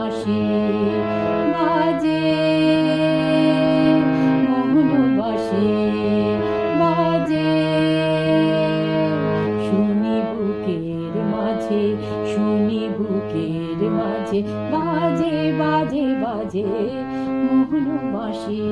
বাসে বাজে মোহন বাসে বাজে। শুনি বুকের মাঝে, শুনি বুকের মাঝে, বাজে বাজে বাজে মোহন বাসে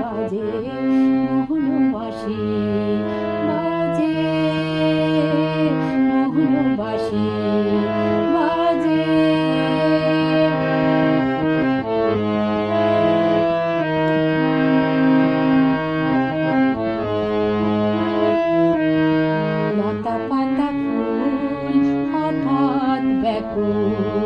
বাজে বাজে মোহন বাসি বাজে। মোহন বাসি পাতা ফুল হঠাৎ ব্যাকুল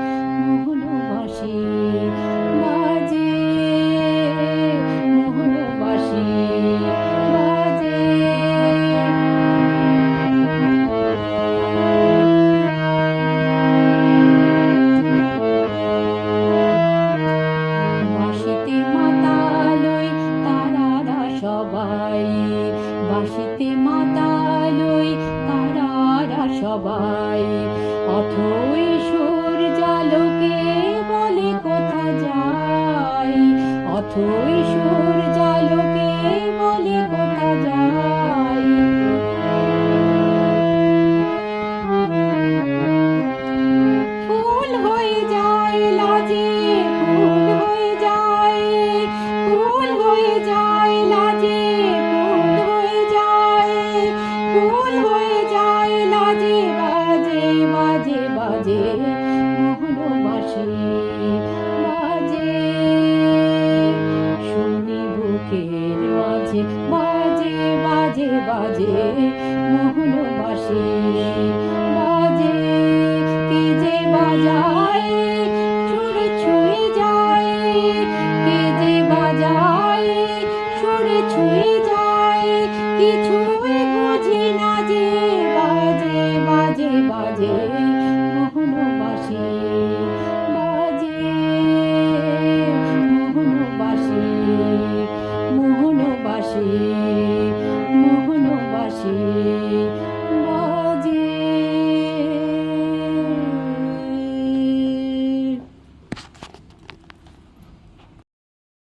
সবাই অথই সুর জালকে বলে কোথা যায়? অথই সুর জালকে বলে কোথা যায়? ফুল হয়ে যায় লাজে যায় যায় লাজে যায় বাজে বাজে বাজে মোহন বাসি বাজে শুনি বুকের মাঝে বাজে বাজে বাজে মোহন কে যে বাজায়, সুরে ছুঁয়ে যায়, কে যে বাজায়, সুরে ছুঁয়ে যায়, কিছুই বুঝি না যে বাজে বাজে মোহন বাসে বাজে মোহন বাসে মোহন বাসি